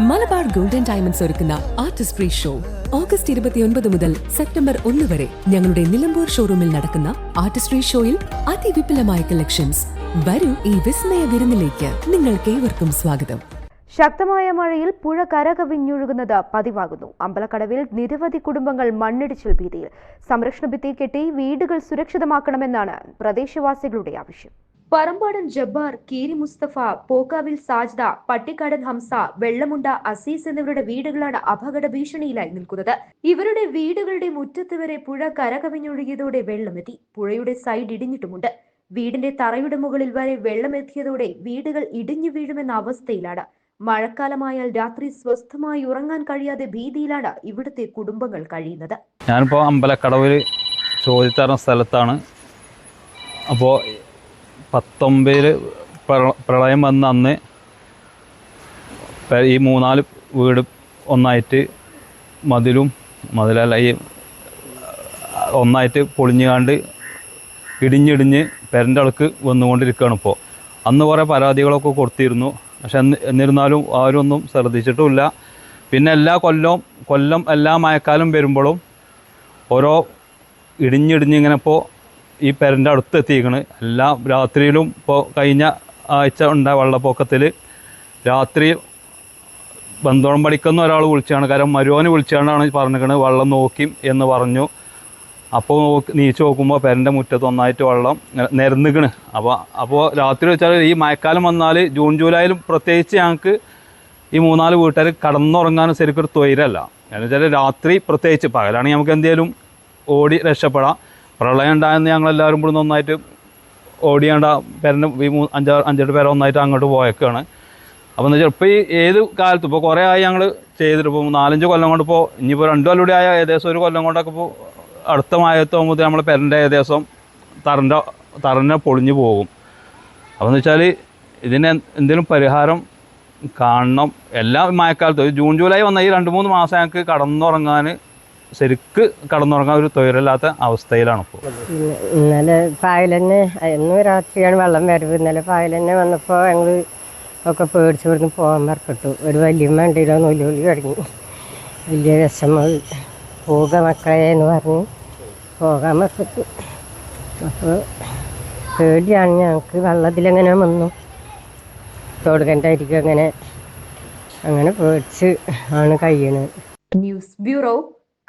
Malabar golden diamonds ഒരുക്കുന്ന artist free show. August ഇരുപത്തിയൊൻപത് മുതൽ സെപ്റ്റംബർ ഒന്ന് വരെ ഞങ്ങളുടെ നിലമ്പൂർ ഷോറൂമിൽ നടക്കുന്ന ആർട്ടിസ്റ്റ് ഫ്രീ ഷോയിൽ അതിവിപുലമായ കളക്ഷൻസ്. വരൂ ഈ വിസ്മയ വിരുന്നിലേക്ക്. നിങ്ങൾക്ക് ഏവർക്കും സ്വാഗതം. ശക്തമായ മഴയിൽ പുഴ കരകവിഞ്ഞൊഴുകുന്നത് പതിവാകുന്നു. അമ്പലക്കടവിൽ നിരവധി കുടുംബങ്ങൾ മണ്ണിടിച്ചിൽ ഭീതിയിൽ. സംരക്ഷണ ഭിത്തി കെട്ടി വീടുകൾ സുരക്ഷിതമാക്കണമെന്നാണ് പ്രദേശവാസികളുടെ ആവശ്യം. പറമ്പാടൻ ജബ്ബാർ കീരി മുസ്തഫ പോക്കാവിൽ സാജ്ദ പട്ടിക്കാടൻ ഹംസ വെള്ളമുണ്ട അസീസ് എന്നിവരുടെ വീടുകളാണ് അപകട ഭീഷണിയിലായി നിൽക്കുന്നത്. ഇവരുടെ വീടുകളുടെ മുറ്റത്ത് വരെ പുഴ കരകവിഞ്ഞൊഴുകിയതോടെ വെള്ളമെത്തി. പുഴയുടെ സൈഡ് ഇടിഞ്ഞിട്ടുമുണ്ട്. വീടിന്റെ തറയുടെ മുകളിൽ വരെ വെള്ളമെത്തിയതോടെ വീടുകൾ ഇടിഞ്ഞു വീഴുമെന്ന അവസ്ഥയിലാണ്. മഴക്കാലമായാൽ രാത്രി സ്വസ്ഥമായി ഉറങ്ങാൻ കഴിയാതെ ഭീതിയിലാണ് ഇവിടുത്തെ കുടുംബങ്ങൾ കഴിയുന്നത്. ഞാനിപ്പോൾ അമ്പലക്കടവിൽ ചോദിത്തറ സ്ഥലത്താണ്. അപ്പോൾ പത്തൊമ്പതിൽ പ്രളയം വന്ന അന്ന് ഈ മൂന്നാൽ വീട് ഒന്നായിട്ട് മതിലും മതിലല്ല ഈ ഒന്നായിട്ട് പൊളിഞ്ഞുകാണ്ട് ഇടിഞ്ഞിടിഞ്ഞ് പെരന്റെ അടുക്ക് വന്നുകൊണ്ടിരിക്കുകയാണ് ഇപ്പോൾ അന്ന് കുറേ പരാതികളൊക്കെ കൊടുത്തിരുന്നു. പക്ഷെ എന്ന് എന്നിരുന്നാലും ഒന്നും ശ്രദ്ധിച്ചിട്ടുമില്ല. പിന്നെ എല്ലാ കൊല്ലവും കൊല്ലം എല്ലാ മഴക്കാലം വരുമ്പോഴും ഓരോ ഇടിഞ്ഞിടിഞ്ഞിങ്ങനെ ഇപ്പോൾ ഈ പെരന്റെ അടുത്ത് എത്തിയിരിക്കണ് എല്ലാ രാത്രിയിലും ഇപ്പോൾ കഴിഞ്ഞ ആഴ്ച ഉണ്ടായ വെള്ളപ്പൊക്കത്തിൽ രാത്രി ബന്ധോളം പഠിക്കുന്ന ഒരാൾ വിളിച്ചാണ് കാരണം മരുവനെ വിളിച്ചാണ്ടാണ് പറഞ്ഞിരിക്കുന്നത് വെള്ളം നോക്കി എന്ന് പറഞ്ഞു. അപ്പോൾ നോക്കി നീച്ച് നോക്കുമ്പോൾ പെരന്റെ മുറ്റത്ത് ഒന്നായിട്ട് വെള്ളം നിരന്നിക്കണ്. അപ്പോൾ അപ്പോൾ രാത്രി വെച്ചാൽ ഈ മഴക്കാലം വന്നാൽ ജൂൺ ജൂലൈയിലും പ്രത്യേകിച്ച് ഞങ്ങൾക്ക് ഈ മൂന്നാൽ വീട്ടുകാർ കടന്നുറങ്ങാനും ശരിക്കും ഒരു തൊയിലല്ല എന്ന് വെച്ചാൽ രാത്രി പ്രത്യേകിച്ച് പകലാണെങ്കിൽ നമുക്ക് എന്തെങ്കിലും ഓടി രക്ഷപ്പെടാം. പ്രളയം ഉണ്ടായെന്ന് ഞങ്ങളെല്ലാവരും കൂടി നന്നായിട്ട് ഓടിയാണ്ട് പേരന്റെ ഈ മൂ അഞ്ചാറ് അഞ്ചെട്ട് പേരെ ഒന്നായിട്ട് അങ്ങോട്ട് പോയേക്കാണ്. അപ്പോൾ എന്ന് വെച്ചാൽ ഇപ്പോൾ ഈ ഏത് കാലത്തും ഇപ്പോൾ കുറേ ആയി ഞങ്ങൾ ചെയ്തിട്ട് ഇപ്പോൾ നാലഞ്ച് കൊല്ലം കൊണ്ട് ഇപ്പോൾ ഇനിയിപ്പോൾ രണ്ട് കൊല്ലം കൂടി ആയ ഏകദേശം ഒരു കൊല്ലം കൊണ്ടൊക്കെ ഇപ്പോൾ അടുത്ത മഴത്താകുമ്പോൾ നമ്മൾ പെരന്റെ ഏകദേശം തറന്റെ തറന്നെ പൊളിഞ്ഞു പോകും. അപ്പോൾ എന്ന് വെച്ചാൽ ഇതിന് എന്തെങ്കിലും പരിഹാരം കാണണം. എല്ലാ മഴക്കാലത്തും ജൂൺ ജൂലൈ വന്ന ഈ രണ്ട് മൂന്ന് മാസം ഞങ്ങൾക്ക് കടന്നുറങ്ങാൻ ശരിക്ക് കടന്നുറങ്ങാൻ ഒരു തൊഴിലില്ലാത്ത അവസ്ഥയിലാണ് ഇപ്പോൾ. ഇന്ന- ഇന്നലെ പായലന്നെ ഇന്ന് രാത്രിയാണ് വെള്ളം വരവ് ഇന്നലെ പായലന്നെ വന്നപ്പോൾ ഞങ്ങൾ ഒക്കെ പേടിച്ച് ഇവിടുന്ന് പോകാൻ മറക്കട്ടു ഒരു വലിയമ്മ ഉണ്ടല്ലോ നൂലുകൂലി തുടങ്ങി വലിയ വിഷമ. പോക മക്കളെ എന്ന് പറഞ്ഞ് പോകാൻ മറക്കട്ടു അപ്പോൾ പേടിയാണ്. ഞങ്ങൾക്ക് വെള്ളത്തിലെങ്ങനെ വന്നു? തൊടുകണ്ടായിരിക്കും അങ്ങനെ. അങ്ങനെ പേടിച്ച് ആണ് കഴിയണത് ന്യൂസ് ബ്യൂറോ